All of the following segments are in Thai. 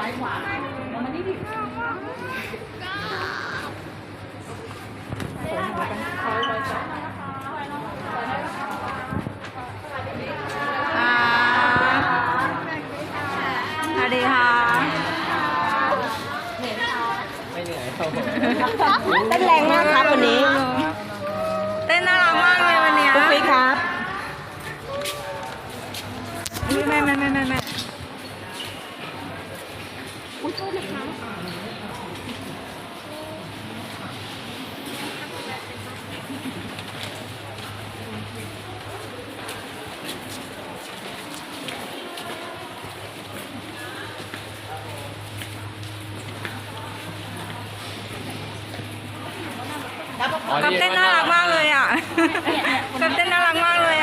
ซ้ายขวาเอามานี่ดิอ่าสวัสดีค่ะไม่เหนื่อยครับผมเต้นแรงมากครับวันนี้ เต้นน่ารักมากเลยวันเนี้ยปุ๊กปิ๊กครับไม่ไม่ไม่ไม่ไม่ อ๋อกับเต้นน่ารักมากเลยอะกับเต้นน่ารักมากเลย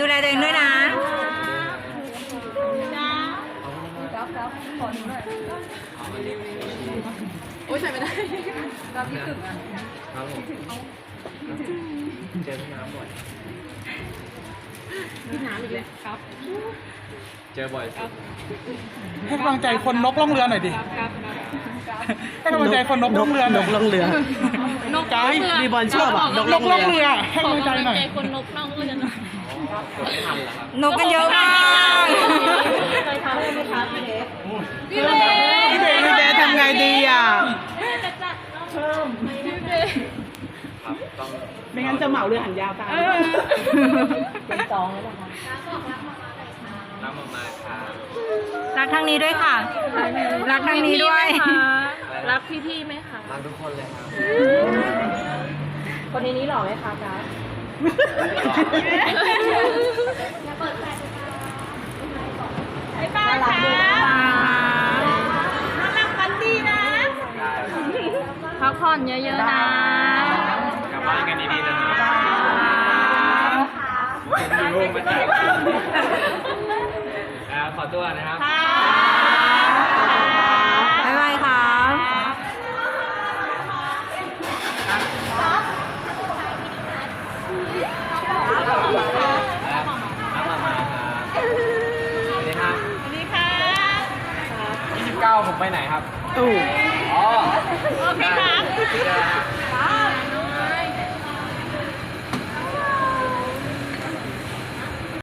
ดูแลตัวเองด้วยนะ โอ้ยใส่ไม่ได้ ครับผมเจอพี่น้ำบ่อยพี่น้ำอีกเลยครับ เจอบ่อยสุดให้กำลังใจคนนกล่องเรือหน่อยดิให้กำลังใจคนนกล่องเรือหนน่อยกล่องเรือนกไกด์มีบอลชอบอะนกล่องเรือให้กำลังใจหน่อย คนนกน้องเรือนะกดไม่ทันแล้วครับ นกกันเยอะมากเคยทำได้ไหมคะพี่เล็กพี่เบพี่เบทำไงดีอะครับต้องไม่งั้นจะเหมาเรือหันยาวตามเป็นจองแล้วนะคะน้ำออกมาครับรักทางนี้ด้วยค่ะ รักทางนี้ด้วย รักพี่ๆไหมคะ รักทุกคนเลยครับคนในนี้หล่อไหมคะจ๊ะ น่ารักด้วยนะได้ครับพักผ่อนเยอะๆนะ กลับบ้านกันดีๆนะครับมีรูปมาแจกอ่าขอตัวนะครับ 29ผมไปไหนครับ ตู้ อ๋อ โอเคครับเจอกันครับ